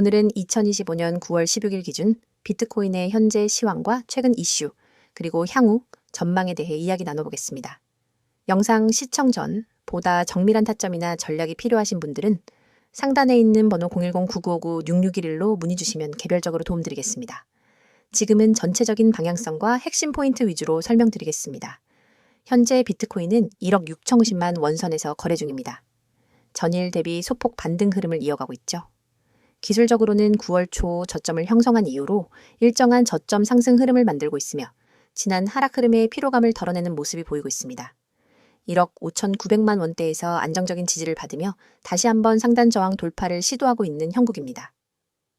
오늘은 2025년 9월 16일 기준 비트코인의 현재 시황과 최근 이슈, 그리고 향후 전망에 대해 이야기 나눠보겠습니다. 영상 시청 전 보다 정밀한 타점이나 전략이 필요하신 분들은 상단에 있는 번호 010-9959-6611로 문의 주시면 개별적으로 도움드리겠습니다. 지금은 전체적인 방향성과 핵심 포인트 위주로 설명드리겠습니다. 현재 비트코인은 1억 6,050만 원선에서 거래 중입니다. 전일 대비 소폭 반등 흐름을 이어가고 있죠. 기술적으로는 9월 초 저점을 형성한 이후로 일정한 저점 상승 흐름을 만들고 있으며 지난 하락 흐름의 피로감을 덜어내는 모습이 보이고 있습니다. 1억 5,900만 원대에서 안정적인 지지를 받으며 다시 한번 상단 저항 돌파를 시도하고 있는 형국입니다.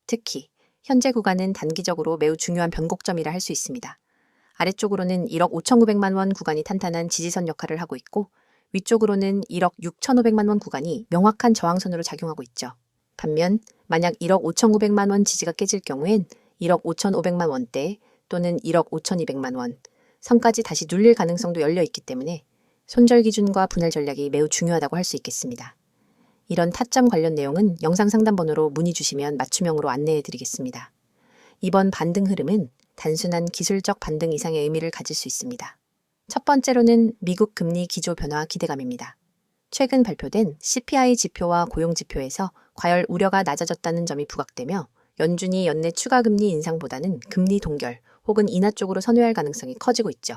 특히 현재 구간은 단기적으로 매우 중요한 변곡점이라 할 수 있습니다. 아래쪽으로는 1억 5,900만 원 구간이 탄탄한 지지선 역할을 하고 있고 위쪽으로는 1억 6,500만 원 구간이 명확한 저항선으로 작용하고 있죠. 반면 만약 1억 5,900만 원 지지가 깨질 경우엔 1억 5,500만 원대 또는 1억 5,200만 원 선까지 다시 눌릴 가능성도 열려 있기 때문에 손절 기준과 분할 전략이 매우 중요하다고 할 수 있겠습니다. 이런 타점 관련 내용은 영상 상담 번호로 문의 주시면 맞춤형으로 안내해 드리겠습니다. 이번 반등 흐름은 단순한 기술적 반등 이상의 의미를 가질 수 있습니다. 첫 번째로는 미국 금리 기조 변화 기대감입니다. 최근 발표된 CPI 지표와 고용 지표에서 과열 우려가 낮아졌다는 점이 부각되며 연준이 연내 추가 금리 인상보다는 금리 동결 혹은 인하 쪽으로 선회할 가능성이 커지고 있죠.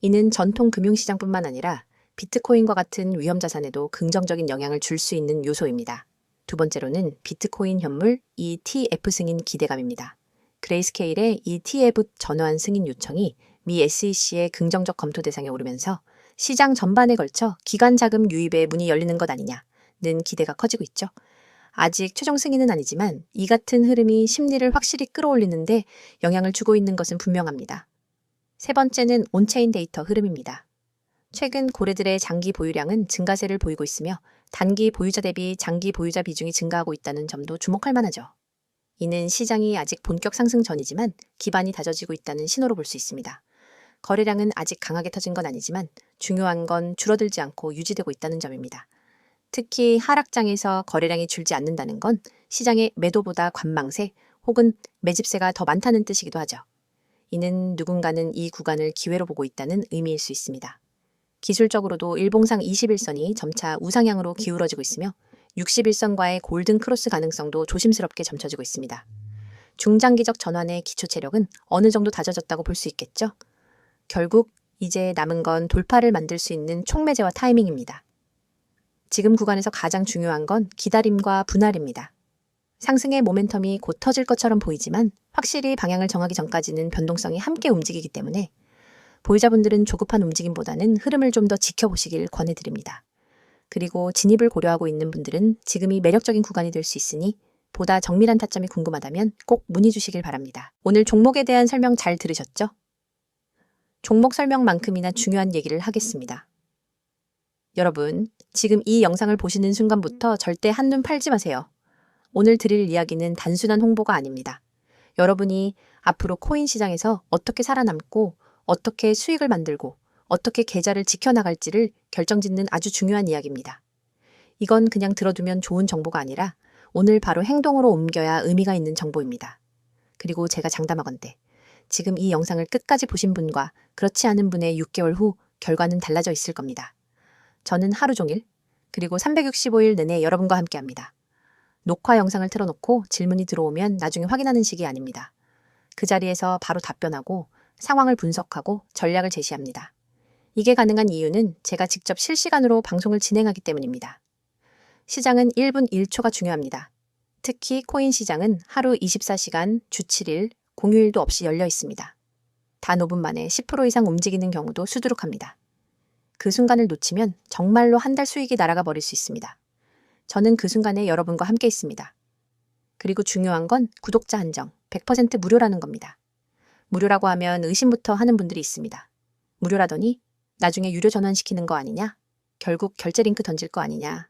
이는 전통 금융시장뿐만 아니라 비트코인과 같은 위험 자산에도 긍정적인 영향을 줄 수 있는 요소입니다. 두 번째로는 비트코인 현물 ETF 승인 기대감입니다. 그레이스케일의 ETF 전환 승인 요청이 미 SEC의 긍정적 검토 대상에 오르면서 시장 전반에 걸쳐 기간 자금 유입의 문이 열리는 것 아니냐는 기대가 커지고 있죠. 아직 최종 승인은 아니지만 이 같은 흐름이 심리를 확실히 끌어올리는데 영향을 주고 있는 것은 분명합니다. 세 번째는 온체인 데이터 흐름입니다. 최근 고래들의 장기 보유량은 증가세를 보이고 있으며 단기 보유자 대비 장기 보유자 비중이 증가하고 있다는 점도 주목할 만하죠. 이는 시장이 아직 본격 상승 전이지만 기반이 다져지고 있다는 신호로 볼 수 있습니다. 거래량은 아직 강하게 터진 건 아니지만 중요한 건 줄어들지 않고 유지되고 있다는 점입니다. 특히 하락장에서 거래량이 줄지 않는다는 건 시장의 매도보다 관망세 혹은 매집세가 더 많다는 뜻이기도 하죠. 이는 누군가는 이 구간을 기회로 보고 있다는 의미일 수 있습니다. 기술적으로도 일봉상 21선이 점차 우상향으로 기울어지고 있으며 61선과의 골든 크로스 가능성도 조심스럽게 점쳐지고 있습니다. 중장기적 전환의 기초 체력은 어느 정도 다져졌다고 볼 수 있겠죠? 결국 이제 남은 건 돌파를 만들 수 있는 촉매제와 타이밍입니다. 지금 구간에서 가장 중요한 건 기다림과 분할입니다. 상승의 모멘텀이 곧 터질 것처럼 보이지만 확실히 방향을 정하기 전까지는 변동성이 함께 움직이기 때문에 보유자분들은 조급한 움직임보다는 흐름을 좀 더 지켜보시길 권해드립니다. 그리고 진입을 고려하고 있는 분들은 지금이 매력적인 구간이 될 수 있으니 보다 정밀한 타점이 궁금하다면 꼭 문의 주시길 바랍니다. 오늘 종목에 대한 설명 잘 들으셨죠? 종목 설명만큼이나 중요한 얘기를 하겠습니다. 여러분, 지금 이 영상을 보시는 순간부터 절대 한눈 팔지 마세요. 오늘 드릴 이야기는 단순한 홍보가 아닙니다. 여러분이 앞으로 코인 시장에서 어떻게 살아남고 어떻게 수익을 만들고 어떻게 계좌를 지켜나갈지를 결정짓는 아주 중요한 이야기입니다. 이건 그냥 들어두면 좋은 정보가 아니라 오늘 바로 행동으로 옮겨야 의미가 있는 정보입니다. 그리고 제가 장담하건대 지금 이 영상을 끝까지 보신 분과 그렇지 않은 분의 6개월 후 결과는 달라져 있을 겁니다. 저는 하루 종일 그리고 365일 내내 여러분과 함께 합니다. 녹화 영상을 틀어놓고 질문이 들어오면 나중에 확인하는 식이 아닙니다. 그 자리에서 바로 답변하고 상황을 분석하고 전략을 제시합니다. 이게 가능한 이유는 제가 직접 실시간으로 방송을 진행하기 때문입니다. 시장은 1분 1초가 중요합니다. 특히 코인 시장은 하루 24시간, 주 7일, 공휴일도 없이 열려 있습니다. 단 5분 만에 10% 이상 움직이는 경우도 수두룩합니다. 그 순간을 놓치면 정말로 한 달 수익이 날아가 버릴 수 있습니다. 저는 그 순간에 여러분과 함께 있습니다. 그리고 중요한 건 구독자 한정, 100% 무료라는 겁니다. 무료라고 하면 의심부터 하는 분들이 있습니다. 무료라더니 나중에 유료 전환시키는 거 아니냐? 결국 결제 링크 던질 거 아니냐?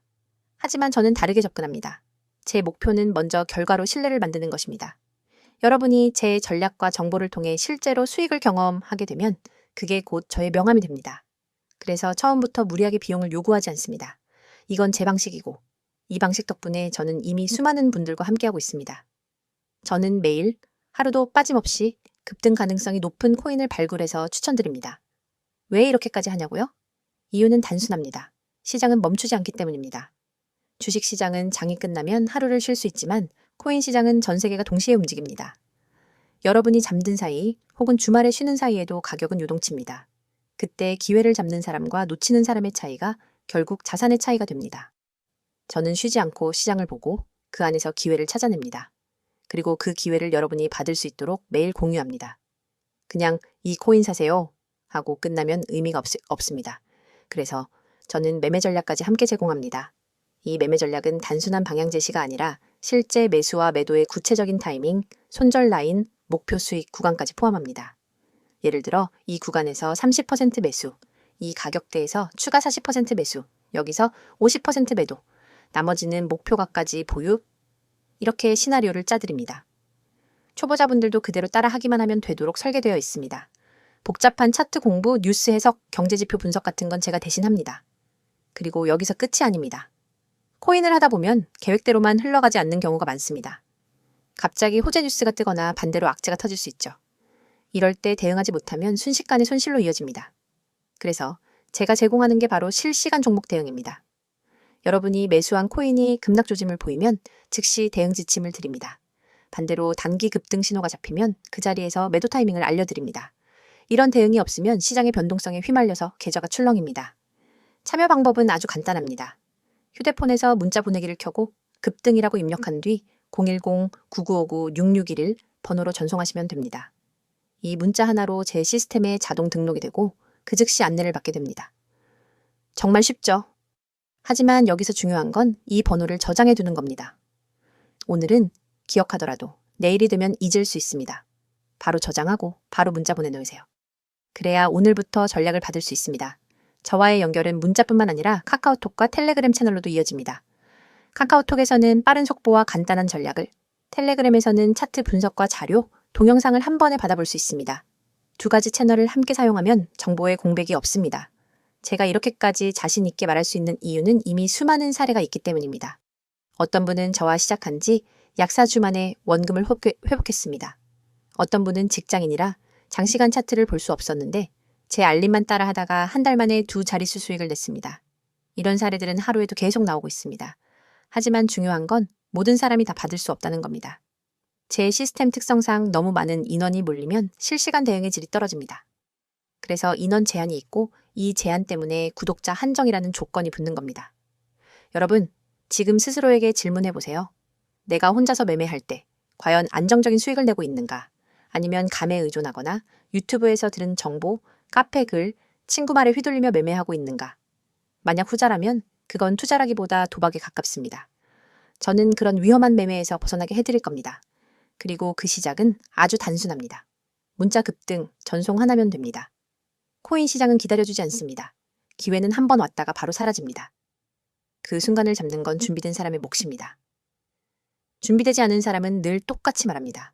하지만 저는 다르게 접근합니다. 제 목표는 먼저 결과로 신뢰를 만드는 것입니다. 여러분이 제 전략과 정보를 통해 실제로 수익을 경험하게 되면 그게 곧 저의 명함이 됩니다. 그래서 처음부터 무리하게 비용을 요구하지 않습니다. 이건 제 방식이고 이 방식 덕분에 저는 이미 수많은 분들과 함께하고 있습니다. 저는 매일 하루도 빠짐없이 급등 가능성이 높은 코인을 발굴해서 추천드립니다. 왜 이렇게까지 하냐고요? 이유는 단순합니다. 시장은 멈추지 않기 때문입니다. 주식 시장은 장이 끝나면 하루를 쉴 수 있지만 코인 시장은 전 세계가 동시에 움직입니다. 여러분이 잠든 사이 혹은 주말에 쉬는 사이에도 가격은 요동칩니다. 그때 기회를 잡는 사람과 놓치는 사람의 차이가 결국 자산의 차이가 됩니다. 저는 쉬지 않고 시장을 보고 그 안에서 기회를 찾아냅니다. 그리고 그 기회를 여러분이 받을 수 있도록 매일 공유합니다. 그냥 이 코인 사세요 하고 끝나면 의미가 없, 없습니다. 그래서 저는 매매 전략까지 함께 제공합니다. 이 매매 전략은 단순한 방향 제시가 아니라 실제 매수와 매도의 구체적인 타이밍, 손절 라인, 목표 수익 구간까지 포함합니다. 예를 들어 이 구간에서 30% 매수, 이 가격대에서 추가 40% 매수, 여기서 50% 매도, 나머지는 목표가까지 보유, 이렇게 시나리오를 짜드립니다. 초보자분들도 그대로 따라 하기만 하면 되도록 설계되어 있습니다. 복잡한 차트 공부, 뉴스 해석, 경제지표 분석 같은 건 제가 대신 합니다. 그리고 여기서 끝이 아닙니다. 코인을 하다 보면 계획대로만 흘러가지 않는 경우가 많습니다. 갑자기 호재 뉴스가 뜨거나 반대로 악재가 터질 수 있죠. 이럴 때 대응하지 못하면 순식간에 손실로 이어집니다. 그래서 제가 제공하는 게 바로 실시간 종목 대응입니다. 여러분이 매수한 코인이 급락 조짐을 보이면 즉시 대응 지침을 드립니다. 반대로 단기 급등 신호가 잡히면 그 자리에서 매도 타이밍을 알려드립니다. 이런 대응이 없으면 시장의 변동성에 휘말려서 계좌가 출렁입니다. 참여 방법은 아주 간단합니다. 휴대폰에서 문자 보내기를 켜고 급등이라고 입력한 뒤 010-9959-6611 번호로 전송하시면 됩니다. 이 문자 하나로 제 시스템에 자동 등록이 되고 그 즉시 안내를 받게 됩니다. 정말 쉽죠? 하지만 여기서 중요한 건 이 번호를 저장해 두는 겁니다. 오늘은 기억하더라도 내일이 되면 잊을 수 있습니다. 바로 저장하고 바로 문자 보내놓으세요. 그래야 오늘부터 전략을 받을 수 있습니다. 저와의 연결은 문자뿐만 아니라 카카오톡과 텔레그램 채널로도 이어집니다. 카카오톡에서는 빠른 속보와 간단한 전략을, 텔레그램에서는 차트 분석과 자료, 동영상을 한 번에 받아볼 수 있습니다. 두 가지 채널을 함께 사용하면 정보에 공백이 없습니다. 제가 이렇게까지 자신 있게 말할 수 있는 이유는 이미 수많은 사례가 있기 때문입니다. 어떤 분은 저와 시작한 지 약 4주 만에 원금을 회복했습니다. 어떤 분은 직장인이라 장시간 차트를 볼 수 없었는데 제 알림만 따라 하다가 한 달 만에 두 자릿수 수익을 냈습니다. 이런 사례들은 하루에도 계속 나오고 있습니다. 하지만 중요한 건 모든 사람이 다 받을 수 없다는 겁니다. 제 시스템 특성상 너무 많은 인원이 몰리면 실시간 대응의 질이 떨어집니다. 그래서 인원 제한이 있고 이 제한 때문에 구독자 한정이라는 조건이 붙는 겁니다. 여러분, 지금 스스로에게 질문해 보세요. 내가 혼자서 매매할 때 과연 안정적인 수익을 내고 있는가? 아니면 감에 의존하거나 유튜브에서 들은 정보, 카페 글, 친구 말에 휘둘리며 매매하고 있는가? 만약 후자라면 그건 투자라기보다 도박에 가깝습니다. 저는 그런 위험한 매매에서 벗어나게 해드릴 겁니다. 그리고 그 시작은 아주 단순합니다. 문자 급등, 전송 하나면 됩니다. 코인 시장은 기다려주지 않습니다. 기회는 한 번 왔다가 바로 사라집니다. 그 순간을 잡는 건 준비된 사람의 몫입니다. 준비되지 않은 사람은 늘 똑같이 말합니다.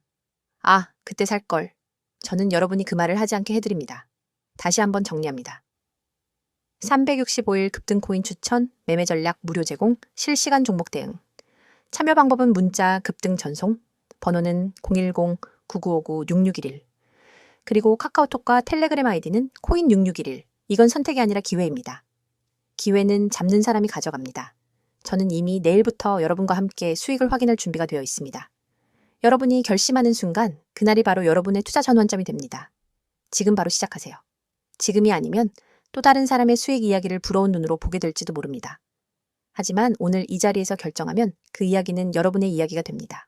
아, 그때 살 걸. 저는 여러분이 그 말을 하지 않게 해드립니다. 다시 한번 정리합니다. 365일 급등 코인 추천, 매매 전략 무료 제공, 실시간 종목 대응. 참여 방법은 문자 급등 전송, 번호는 010-9959-6611. 그리고 카카오톡과 텔레그램 아이디는 코인6611. 이건 선택이 아니라 기회입니다. 기회는 잡는 사람이 가져갑니다. 저는 이미 내일부터 여러분과 함께 수익을 확인할 준비가 되어 있습니다. 여러분이 결심하는 순간 그날이 바로 여러분의 투자 전환점이 됩니다. 지금 바로 시작하세요. 지금이 아니면 또 다른 사람의 수익 이야기를 부러운 눈으로 보게 될지도 모릅니다. 하지만 오늘 이 자리에서 결정하면 그 이야기는 여러분의 이야기가 됩니다.